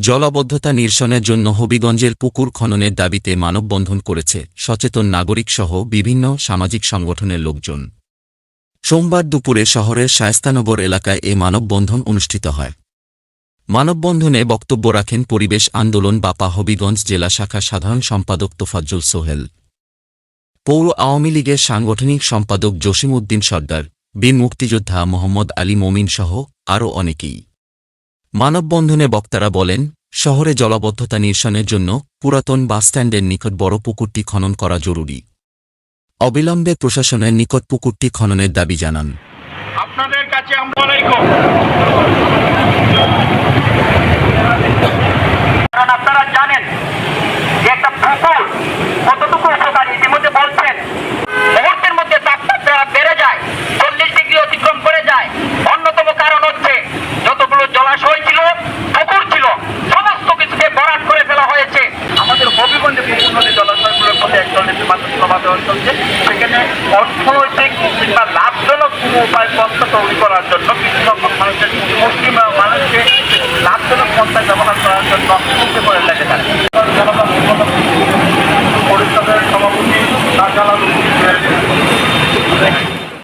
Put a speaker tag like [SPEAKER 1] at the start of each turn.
[SPEAKER 1] জলাবদ্ধতা নিরসনের জন্য হবিগঞ্জের পুকুর খননের দাবিতে মানববন্ধন করেছে সচেতন নাগরিক সহ বিভিন্ন সামাজিক সংগঠনের লোকজন। সোমবার দুপুরে শহরের শায়স্তানগর এলাকায় এ মানববন্ধন অনুষ্ঠিত হয়। মানববন্ধনে বক্তব্য রাখেন পরিবেশ আন্দোলন বাপা হবিগঞ্জ জেলা শাখা সাধারণ সম্পাদক তোফাজ্জল সোহেল। পৌর আওয়ামী লীগের সাংগঠনিক সম্পাদক জসিম উদ্দিন সর্দার, বীর মুক্তিযোদ্ধা মোহাম্মদ আলী মমিন সহ আরও অনেকেই। মানববন্ধনে বক্তারা বলেন, শহরে জলাবদ্ধতা নিরসনের জন্য পুরাতন বাসস্ট্যান্ডের নিকট বড় পুকুরটি খনন করা জরুরি। অবিলম্বে প্রশাসনের নিকট পুকুরটি খননের দাবি জানান।
[SPEAKER 2] আপনাদের কাছে আপনারা জানেন প্রভাব চলছে। সেখানে অর্থনৈতিক কিংবা লাভজনক কোনো উপায় পন্থা তৈরি করার জন্য কিছু সংখ্যক মানুষের মুসলিম মানুষকে লাভজনক পন্থা ব্যবহার করার জন্য করে থাকে